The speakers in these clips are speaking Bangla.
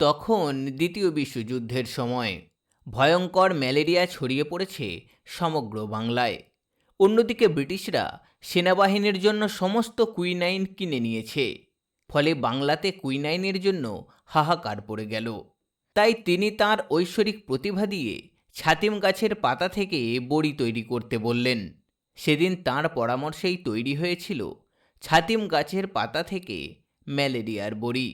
তখন দ্বিতীয় বিশ্বযুদ্ধের সময় ভয়ঙ্কর ম্যালেরিয়া ছড়িয়ে পড়েছে সমগ্র বাংলায়। অন্যদিকে ব্রিটিশরা সেনাবাহিনীর জন্য সমস্ত কুইনাইন কিনে নিয়েছে, ফলে বাংলাতে কুইনাইনের জন্য হাহাকার পড়ে গেল। তাই তিনি তার ঐশ্বরিক প্রতিভা দিয়ে ছাতিম গাছের পাতা থেকে বড়ি তৈরি করতে বললেন। সেদিন তার পরামর্শেই তৈরি হয়েছিল ছাতিম গাছের পাতা থেকে ম্যালেরিয়ার বড়ি।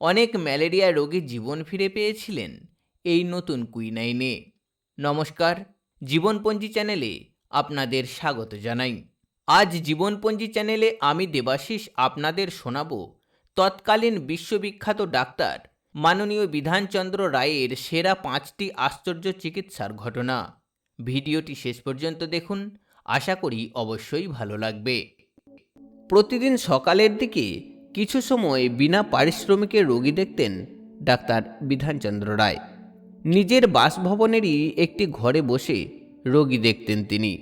অনেক ম্যালেরিয়া রোগী জীবন ফিরে পেয়েছিলেন এই নতুন কুইনাইনে। নমস্কার, জীবনপঞ্জি চ্যানেলে আপনাদের স্বাগত জানাই। আজ জীবনপঞ্জি চ্যানেলে আমি দেবাশিস আপনাদের শোনাব তৎকালীন বিশ্ববিখ্যাত ডাক্তার মাননীয় বিধানচন্দ্র রায়ের সেরা পাঁচটি আশ্চর্য চিকিৎসার ঘটনা। ভিডিওটি শেষ পর্যন্ত দেখুন, আশা করি অবশ্যই ভালো লাগবে। প্রতিদিন সকালের দিকে কিছু সময় বিনা পারিশ্রমিকে রোগী দেখতেন ডাক্তার বিধানচন্দ্র রায়। নিজের বাসভবনেরই একটি ঘরে বসে রোগী দেখতেন তিনি।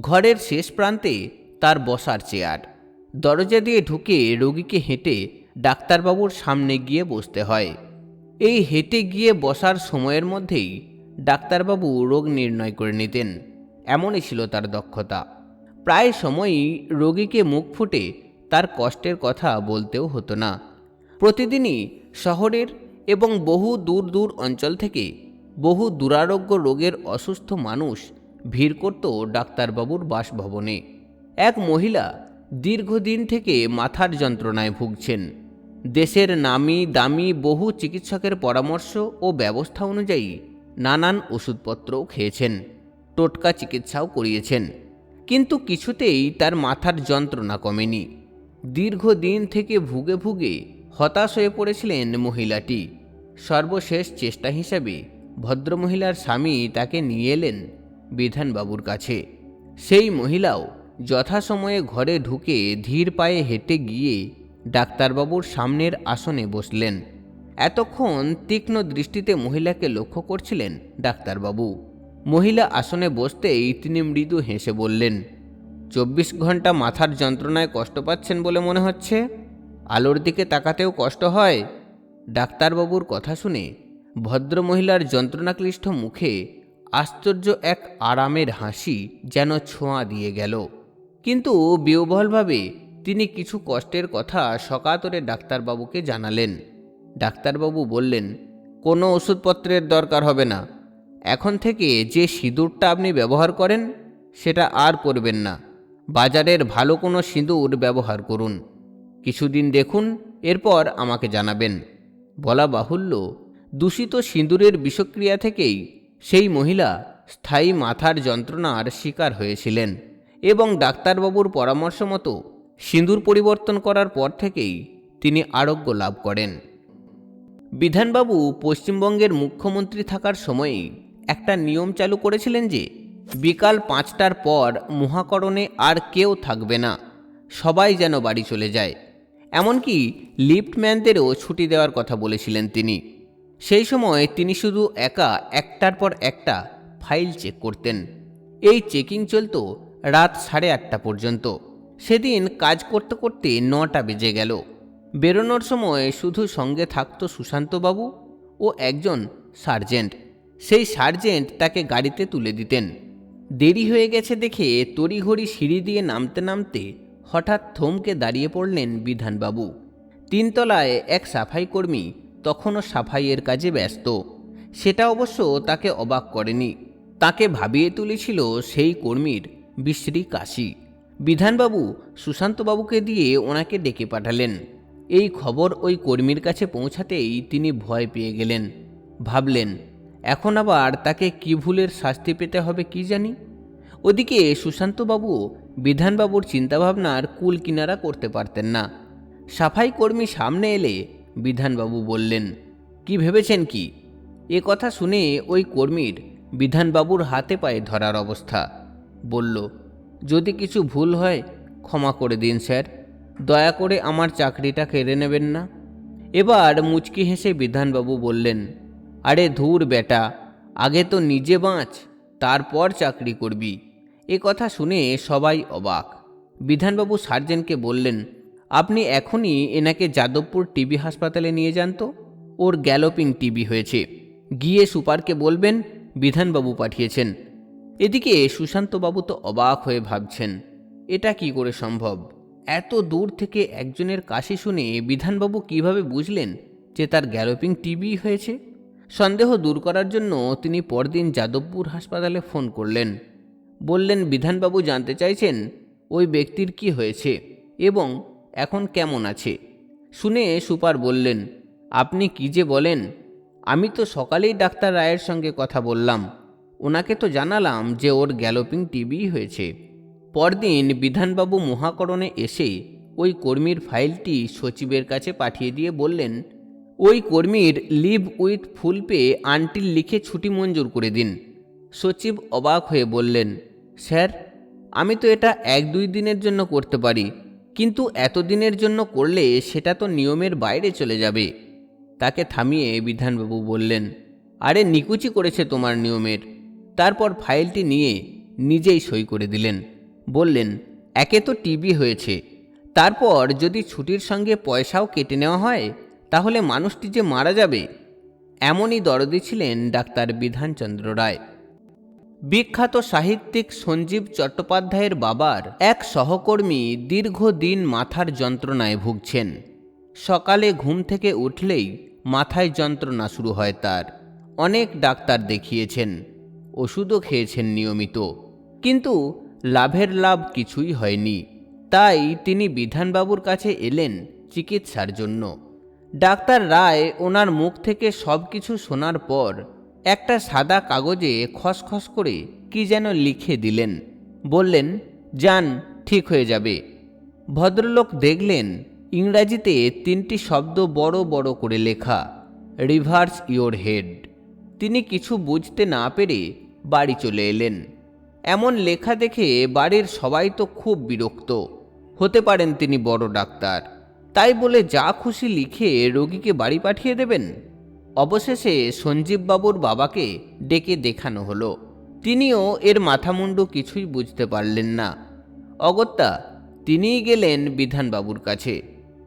ঘরের শেষ প্রান্তে তার বসার চেয়ার। দরজা দিয়ে ঢুকে রোগীকে হেঁটে ডাক্তারবাবুর সামনে গিয়ে বসতে হয়। এই হেঁটে গিয়ে বসার সময়ের মধ্যেই ডাক্তারবাবু রোগ নির্ণয় করে নিতেন। এমনই ছিল তার দক্ষতা। প্রায় সময়ই রোগীকে মুখ ফুটে তার কষ্টের কথা বলতেও হতো না। প্রতিদিনই শহরের এবং বহু দূর দূর অঞ্চল থেকে বহু দুরারোগ্য রোগের অসুস্থ মানুষ ভিড় করত ডাক্তারবাবুর বাসভবনে। এক মহিলা দীর্ঘদিন থেকে মাথার যন্ত্রণায় ভুগছেন। দেশের নামি দামি বহু চিকিৎসকের পরামর্শ ও ব্যবস্থা অনুযায়ী নানান ওষুধপত্রও খেয়েছেন, টোটকা চিকিৎসাও করিয়েছেন। কিন্তু কিছুতেই তার মাথার যন্ত্রণা কমেনি। দীর্ঘদিন থেকে ভুগে ভুগে হতাশ হয়ে পড়েছিলেন মহিলাটি। সর্বশেষ চেষ্টা হিসাবে ভদ্রমহিলার স্বামী তাকে নিয়ে এলেন বিধানবাবুর কাছে। সেই মহিলাও যথাসময়ে ঘরে ঢুকে ধীর পায়ে হেঁটে গিয়ে ডাক্তারবাবুর সামনের আসনে বসলেন। এতক্ষণ তীক্ষ্ণ দৃষ্টিতে মহিলাকে লক্ষ্য করছিলেন ডাক্তারবাবু। মহিলা আসনে বসতেই তিনি মৃদু হেসে বললেন চব্বিশ ঘণ্টা মাথার যন্ত্রণায় কষ্ট পাচ্ছেন বলে মনে হচ্ছে। আলোর দিকে তাকাতেও কষ্ট হয়। ডাক্তারবাবুর কথা শুনে ভদ্রমহিলার যন্ত্রণাক্লিষ্ট মুখে আশ্চর্য এক আরামের হাসি যেন ছোঁয়া দিয়ে গেল। কিন্তু বিহ্বলভাবে তিনি কিছু কষ্টের কথা সকাতরে ডাক্তারবাবুকে জানালেন। ডাক্তারবাবু বললেন, কোনো ওষুধপত্রের দরকার হবে না। এখন থেকে যে সিঁদুরটা আপনি ব্যবহার করেন, সেটা আর করবেন না। বাজারের ভালো কোনো সিঁদুর ব্যবহার করুন। কিছুদিন দেখুন, এরপর আমাকে জানাবেন। বলা বাহুল্য, দূষিত সিঁদুরের বিষক্রিয়া থেকেই সেই মহিলা স্থায়ী মাথার যন্ত্রণার শিকার হয়েছিলেন এবং ডাক্তারবাবুর পরামর্শ মতো সিঁদুর পরিবর্তন করার পর থেকেই তিনি আরোগ্য লাভ করেন। বিধানবাবু পশ্চিমবঙ্গের মুখ্যমন্ত্রী থাকার সময়েই একটা নিয়ম চালু করেছিলেন যে বিকাল পাঁচটার পর মহাকরণে আর কেউ থাকবে না। সবাই যেন বাড়ি চলে যায়। এমনকি লিফটম্যানদেরও ছুটি দেওয়ার কথা বলেছিলেন তিনি। সেই সময় তিনি শুধু একা একটার পর একটা ফাইল চেক করতেন। এই চেকিং চলতো রাত সাড়ে আটটা পর্যন্ত। সেদিন কাজ করতে করতে নটা বেজে গেল। বেরোনোর সময় শুধু সঙ্গে থাকত সুশান্তবাবু ও একজন সার্জেন্ট। সেই সার্জেন্ট তাকে গাড়িতে তুলে দিতেন। দেরি হয়ে গেছে দেখে তড়িঘড়ি সিঁড়ি দিয়ে নামতে নামতে হঠাৎ থমকে দাঁড়িয়ে পড়লেন বিধানবাবু। তিনতলায় এক সাফাই কর্মী তখনও সাফাইয়ের কাজে ব্যস্ত। সেটা অবশ্য তাকে অবাক করেনি। তাকে ভাবিয়ে তুলেছিল সেই কর্মীর বিশ্রী কাশি। বিধানবাবু সুশান্তবাবুকে দিয়ে ওনাকে ডেকে পাঠালেন। এই খবর ওই কর্মীর কাছে পৌঁছাতেই তিনি ভয় পেয়ে গেলেন। ভাবলেন এখন আবার তাকে কি ভুলের শাস্তি পেতে হবে কি জানি? ওদিকে সুশান্তবাবু বিধানবাবুর চিন্তাভাবনার কুল কিনারা করতে পারতেন না। সাফাই কর্মী সামনে এলে বিধানবাবু বললেন, কি ভেবেছেন কি? এ কথা শুনে ওই কর্মীর বিধানবাবুর হাতে পায়ে ধরার অবস্থা। বলল, যদি কিছু ভুল হয়, ক্ষমা করে দিন স্যার। দয়া করে আমার চাকরিটা কেড়ে নেবেন না। এবার মুচকি হেসে বিধানবাবু বললেন আরে ধুর বেটা, আগে তো নিজে বাঁচ, তারপর চাকরি করবি। এ কথা শুনে সবাই অবাক। বিধানবাবু সার্জেনকে বললেন, আপনি এখনই এনাকে যাদবপুর টিবি হাসপাতালে নিয়ে যান তো। ওর গ্যালোপিং টিবি হয়েছে। গিয়ে সুপারকে বলবেন, বিধানবাবু পাঠিয়েছেন। এদিকে সুশান্তবাবু তো অবাক হয়ে ভাবছেন, এটা কি করে সম্ভব? এত দূর থেকে একজনের কাশি শুনে বিধানবাবু কীভাবে বুঝলেন যে তার গ্যালোপিং টিবি হয়েছে? সন্দেহ দূর করার জন্য তিনি পরদিন যাদবপুর হাসপাতালে ফোন করলেন। বললেন, বিধানবাবু জানতে চাইছেন ওই ব্যক্তির কি হয়েছে এবং এখন কেমন আছে? শুনে সুপার বললেন, আপনি কি যে বলেন? আমি তো সকালেই ডাক্তার রায়ের সঙ্গে কথা বললাম। ওনাকে তো জানালাম যে ওর গ্যালোপিং টিবি হয়েছে। পরদিন বিধানবাবু মহাকরণে এসে ওই কর্মীর ফাইলটি সচিবের কাছে পাঠিয়ে দিয়ে বললেন ওই কর্মীর leave with full pay until লিখে ছুটি মঞ্জুর করে দিন। সচিব অবাক হয়ে বললেন, স্যার, আমি তো এটা এক দুই দিনের জন্য করতে পারি, কিন্তু এতদিনের জন্য করলে সেটা তো নিয়মের বাইরে চলে যাবে। তাকে থামিয়ে বিধানবাবু বললেন, আরে নিকুচি করেছে তোমার নিয়মের। তারপর ফাইলটি নিয়ে নিজেই সই করে দিলেন। বললেন, একে তো টিবি হয়েছে, তারপর যদি ছুটির সঙ্গে পয়সাও কেটে নেওয়া হয় তাহলে মানুষটি যে মারা যাবে, এমনই দরদি ছিলেন ডাক্তার বিধানচন্দ্র রায়। বিখ্যাত সাহিত্যিক সঞ্জীব চট্টোপাধ্যায়ের বাবার এক সহকর্মী দীর্ঘদিন মাথার যন্ত্রণায় ভুগছেন। সকালে ঘুম থেকে উঠলেই মাথায় যন্ত্রণা শুরু হয় তার। অনেক ডাক্তার দেখিয়েছেন, ওষুধও খেয়েছেন নিয়মিত। কিন্তু লাভের লাভ কিছুই হয়নি। তাই তিনি বিধানবাবুর কাছে এলেন চিকিৎসার জন্য। ডাক্তার রায় ওনার মুখ থেকে সব কিছু শোনার পর একটা সাদা কাগজে খসখস করে কি যেন লিখে দিলেন। বললেন যান ঠিক হয়ে যাবে। ভদ্রলোক দেখলেন, ইংরাজিতে তিনটি শব্দ বড় বড় করে লেখা, রিভার্স ইওর হেড। তিনি কিছু বুঝতে না পেরে বাড়ি চলে এলেন। এমন লেখা দেখে বাড়ির সবাই তো খুব বিরক্ত। হতে পারেন তিনি বড় ডাক্তার। তাই বলে যা খুশি লিখে রোগীকে বাড়ি পাঠিয়ে দেবেন। অবশেষে সঞ্জীববাবুর বাবাকে ডেকে দেখানো হলো। তিনিও এর মাথামুন্ডু কিছুই বুঝতে পারলেন না। অগত্যা তিনিই গেলেন বিধানবাবুর কাছে।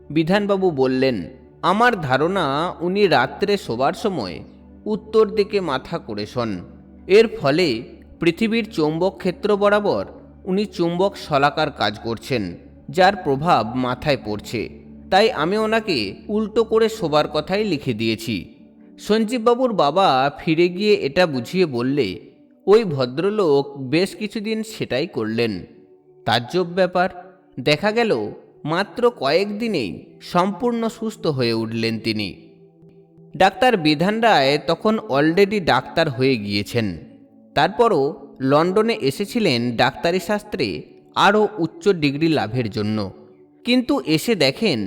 বিধানবাবু বললেন, আমার ধারণা উনি রাত্রে শোবার সময় উত্তর দিকে মাথা করে শোন। এর ফলে পৃথিবীর চৌম্বক ক্ষেত্র বরাবর উনি চুম্বক শলাকার কাজ করছেন, যার প্রভাব মাথায় পড়ছে। তাই আমি ওনাকে উল্টো করে শোবার কথাই লিখে দিয়েছি। সঞ্জীববাবুর বাবা ফিরে গিয়ে এটা বুঝিয়ে বললে, ওই ভদ্রলোক বেশ কিছুদিন সেটাই করলেন। তাজ্জব ব্যাপার। দেখা গেল, মাত্র কয়েকদিনেই সম্পূর্ণ সুস্থ হয়ে উঠলেন তিনি। ডাক্তার বিধান রায় তখন অলরেডি ডাক্তার হয়ে গিয়েছেন। তারপরও লন্ডনে এসেছিলেন ডাক্তারি শাস্ত্রে আরও উচ্চ ডিগ্রি লাভের জন্য। কিন্তু এসে দেখেন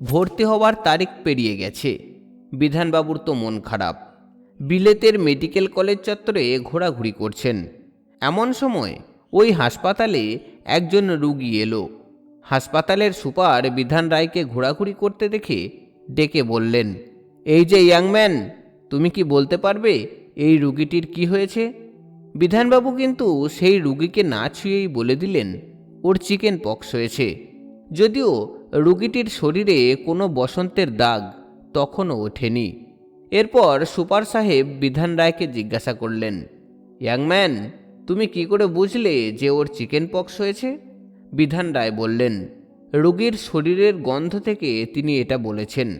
ভর্তি হওয়ার তারিখ পেরিয়ে গেছে। বিধানবাবুর তো মন খারাপ। বিলেতের মেডিকেল কলেজ চত্বরে ঘোরাঘুরি করছেন। এমন সময় ওই হাসপাতালে একজন রুগী এলো। হাসপাতালের সুপার বিধান রায়কে ঘোরাঘুরি করতে দেখে ডেকে বললেন, এই যে ইয়াংম্যান তুমি কি বলতে পারবে এই রুগীটির কি হয়েছে? বিধানবাবু কিন্তু সেই রুগীকে না ছুঁয়েই বলে দিলেন, ওর চিকেন পক্স হয়েছে। যদিও রুগীটির শরীরে কোনো বসন্তের দাগ তখনও ওঠেনি। এরপর সুপার সাহেব বিধান রায়কে জিজ্ঞাসা করলেন ইয়াংম্যান তুমি কি করে বুঝলে যে ওর চিকেন পক্স হয়েছে? বিধান রায় বললেন, রোগীর শরীরের গন্ধ থেকে তিনি এটা বলেছেন।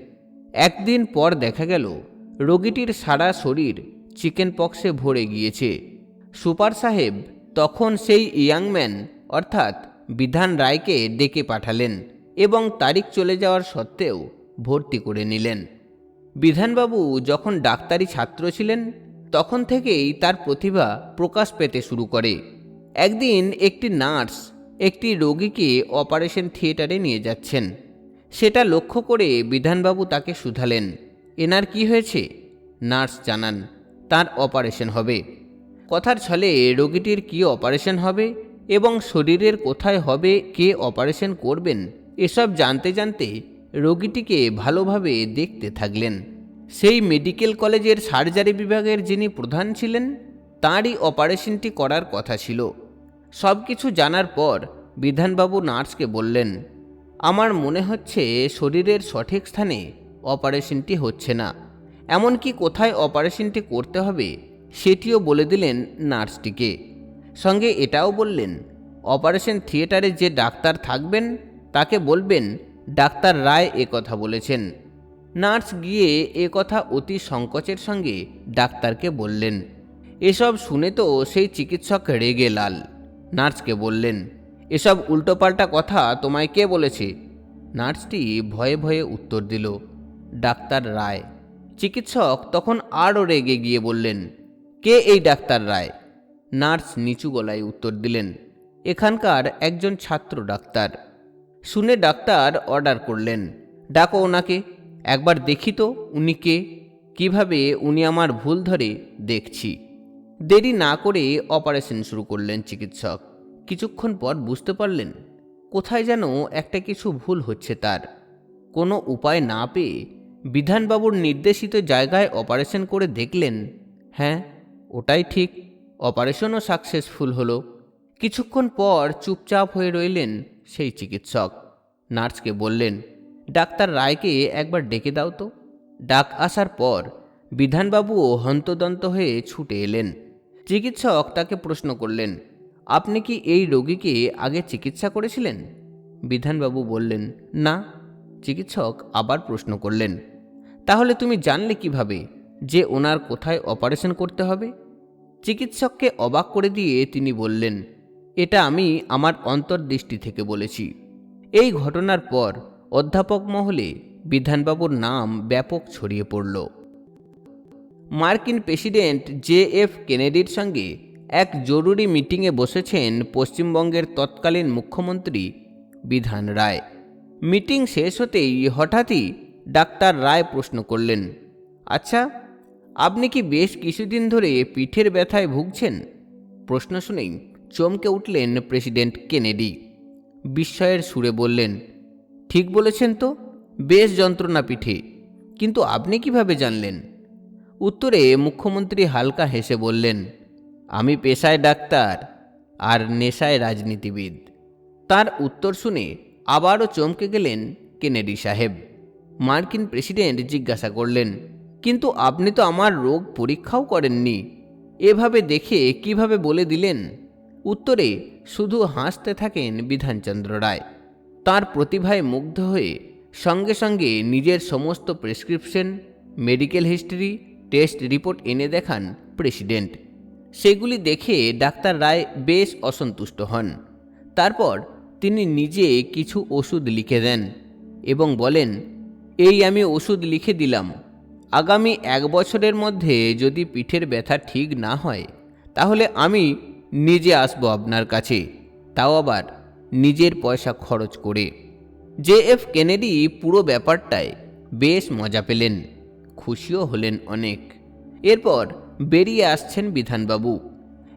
একদিন পর দেখা গেল, রোগীটির সারা শরীর চিকেন পক্সে ভরে গিয়েছে। সুপার সাহেব তখন সেই ইয়াংম্যান অর্থাৎ বিধান রায়কে ডেকে পাঠালেন এবং তারিখ চলে যাওয়ার সত্ত্বেও ভর্তি করে নিলেন। বিধানবাবু যখন ডাক্তারি ছাত্র ছিলেন, তখন থেকেই তার প্রতিভা প্রকাশ পেতে শুরু করে। একদিন একটি নার্স একটি রোগীকে অপারেশন থিয়েটারে নিয়ে যাচ্ছেন। সেটা লক্ষ্য করে বিধানবাবু তাকে শুধালেন। এনার কি হয়েছে? নার্স জানান, তার অপারেশন হবে। কথার ছলে রোগীটির কি অপারেশন হবে এবং শরীরের কোথায় হবে, কে অপারেশন করবেন, এসব জানতে জানতে রোগীটিকে ভালোভাবে দেখতে থাকলেন। সেই মেডিকেল কলেজের সার্জারি বিভাগের যিনি প্রধান ছিলেন, তাঁরই অপারেশনটি করার কথা ছিল। সব কিছু জানার পর বিধানবাবু নার্সকে বললেন, আমার মনে হচ্ছে শরীরের সঠিক স্থানে অপারেশনটি হচ্ছে না। এমনকি কোথায় অপারেশনটি করতে হবে, সেটিও বলে দিলেন নার্সটিকে। সঙ্গে এটাও বললেন, অপারেশন থিয়েটারে যে ডাক্তার থাকবেন, তাকে বলবেন, ডাক্তার রায় এ কথা বলেছেন। নার্স গিয়ে এ কথা অতি সংকোচের সঙ্গে ডাক্তারকে বললেন, এসব শুনে তো সেই চিকিৎসক রেগে লাল। নার্সকে বললেন, এসব উল্টোপাল্টা কথা তোমায় কে বলেছে? নার্সটি ভয়ে ভয়ে উত্তর দিল, ডাক্তার রায়। চিকিৎসক তখন আরও রেগে গিয়ে বললেন, কে এই ডাক্তার রায়? নার্স নিচু গলায় উত্তর দিলেন, এখানকার একজন ছাত্র ডাক্তার। শুনে ডাক্তার অর্ডার করলেন, ডাকো ওনাকে, একবার দেখি তো উনি কে, কীভাবে উনি আমার ভুল ধরে দেখছি। দেরি না করে অপারেশন শুরু করলেন চিকিৎসক। কিছুক্ষণ পর বুঝতে পারলেন, কোথায় যেন একটা কিছু ভুল হচ্ছে তার। কোনো উপায় না পেয়ে বিধানবাবুর নির্দেশিত জায়গায় অপারেশন করে দেখলেন হ্যাঁ ওটাই ঠিক। অপারেশনও সাকসেসফুল হলো। কিছুক্ষণ পর চুপচাপ হয়ে রইলেন সেই চিকিৎসক। নার্সকে বললেন, ডাক্তার রায়কে একবার ডেকে দাও তো। ডাক আসার পর বিধানবাবুও হন্তদন্ত হয়ে ছুটে এলেন। চিকিৎসক তাকে প্রশ্ন করলেন, আপনি কি এই রোগীকে আগে চিকিৎসা করেছিলেন? বিধানবাবু বললেন, না। চিকিৎসক আবার প্রশ্ন করলেন, তাহলে তুমি জানলে কীভাবে যে ওনার কোথায় অপারেশন করতে হবে? চিকিৎসককে অবাক করে দিয়ে তিনি বললেন, এটা আমি আমার অন্তর্দৃষ্টি থেকে বলেছি। এই ঘটনার পর অধ্যাপক মহলে বিধানবাবুর নাম ব্যাপক ছড়িয়ে পড়ল। মার্কিন প্রেসিডেন্ট জে এফ কেনেডির সঙ্গে এক জরুরি মিটিংয়ে বসেছেন পশ্চিমবঙ্গের তৎকালীন মুখ্যমন্ত্রী বিধান রায়। মিটিং শেষ হতেই হঠাৎই ডাক্তার রায় প্রশ্ন করলেন আচ্ছা আপনি কি বেশ কিছুদিন ধরে পিঠের ব্যথায় ভুগছেন? প্রশ্ন শুনেই চমকে উঠলেন প্রেসিডেন্ট কেনেডি। বিস্ময়ের সুরে বললেন, ঠিক বলেছেন তো, বেশ যন্ত্রণা পিঠে, কিন্তু আপনি কীভাবে জানলেন? উত্তরে মুখ্যমন্ত্রী হালকা হেসে বললেন, আমি পেশায় ডাক্তার আর নেশায় রাজনীতিবিদ। তার উত্তর শুনে আবারও চমকে গেলেন কেনেডি সাহেব। মার্কিন প্রেসিডেন্ট জিজ্ঞাসা করলেন কিন্তু আপনি তো আমার রোগ পরীক্ষাও করেননি। এভাবে দেখে কীভাবে বলে দিলেন? উত্তরে, শুধু হাসতে থাকেন বিধানচন্দ্র রায়। তার প্রতিভায় মুগ্ধ হয়ে সঙ্গে সঙ্গে নিজের সমস্ত prescription, medical history, test report এনে দেখান প্রেসিডেন্ট। সেগুলি দেখে ডাক্তার রায় বেশ অসন্তুষ্ট হন। তারপর তিনি নিজে কিছু ওষুধ লিখে দেন এবং বলেন, এই আমি ওষুধ লিখে দিলাম। আগামী এক বছরের মধ্যে যদি পিঠের ব্যথা ঠিক না হয়, তাহলে আমি নিজে আসব আপনার কাছে। তাও আবার নিজের পয়সা খরচ করে। জে এফ কেনেডি পুরো ব্যাপারটায় বেশ মজা পেলেন, খুশিও হলেন অনেক। এরপর বেরিয়ে আসছেন বিধানবাবু।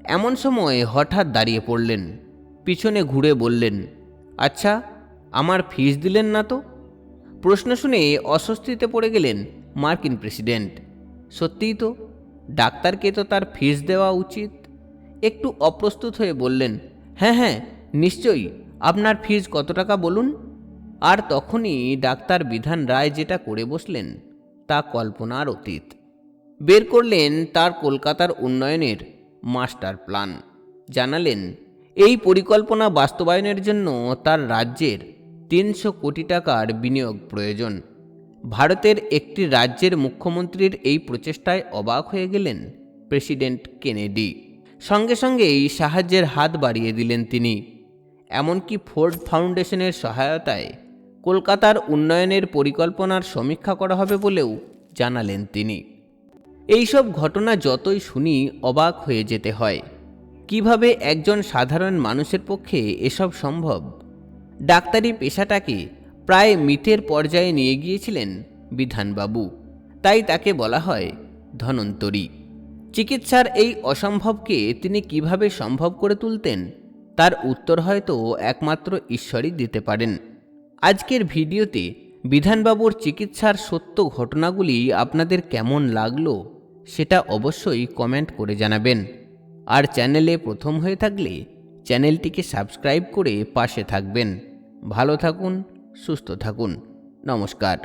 এমন সময় হঠাৎ দাঁড়িয়ে পড়লেন, পিছনে ঘুরে বললেন আচ্ছা আমার ফিস দিলেন না তো? প্রশ্ন শুনে অস্বস্তিতে পড়ে গেলেন মার্কিন প্রেসিডেন্ট। সত্যিই তো, ডাক্তারকে তো তার ফিস দেওয়া উচিত। একটু অপ্রস্তুত হয়ে বললেন হ্যাঁ হ্যাঁ নিশ্চয়ই, আপনার ফিস কত টাকা বলুন? আর তখনই ডাক্তার বিধান রায় যেটা করে বসলেন, তা কল্পনার অতীত। বের করলেন তার কলকাতার উন্নয়নের মাস্টার প্ল্যান। জানালেন, এই পরিকল্পনা বাস্তবায়নের জন্য তার রাজ্যের তিনশো কোটি টাকার বিনিয়োগ প্রয়োজন। ভারতের একটি রাজ্যের মুখ্যমন্ত্রীর এই প্রচেষ্টায় অবাক হয়ে গেলেন প্রেসিডেন্ট কেনেডি। সঙ্গে সঙ্গে এই সাহায্যের হাত বাড়িয়ে দিলেন তিনি। এমনকি ফোর্ড ফাউন্ডেশনের সহায়তায় কলকাতার উন্নয়নের পরিকল্পনার সমীক্ষা করা হবে বলেও জানালেন তিনি। এইসব ঘটনা যতই শুনি অবাক হয়ে যেতে হয়। কীভাবে একজন সাধারণ মানুষের পক্ষে এসব সম্ভব? ডাক্তারি পেশাটাকে প্রায় মিথের পর্যায়ে নিয়ে গিয়েছিলেন বিধানবাবু। তাই তাকে বলা হয় ধনন্তরী। চিকিৎসার এই অসম্ভবকে তিনি কীভাবে সম্ভব করে তুলতেন, তার উত্তর হয়তো একমাত্র ঈশ্বরই দিতে পারেন। আজকের ভিডিওতে বিধানবাবুর চিকিৎসার সত্য ঘটনাগুলি আপনাদের কেমন লাগল, সেটা অবশ্যই কমেন্ট করে জানাবেন। আর চ্যানেলে প্রথম হয়ে থাকলে চ্যানেলটিকে সাবস্ক্রাইব করে পাশে থাকবেন। ভালো থাকুন সুস্থ থাকুন। নমস্কার।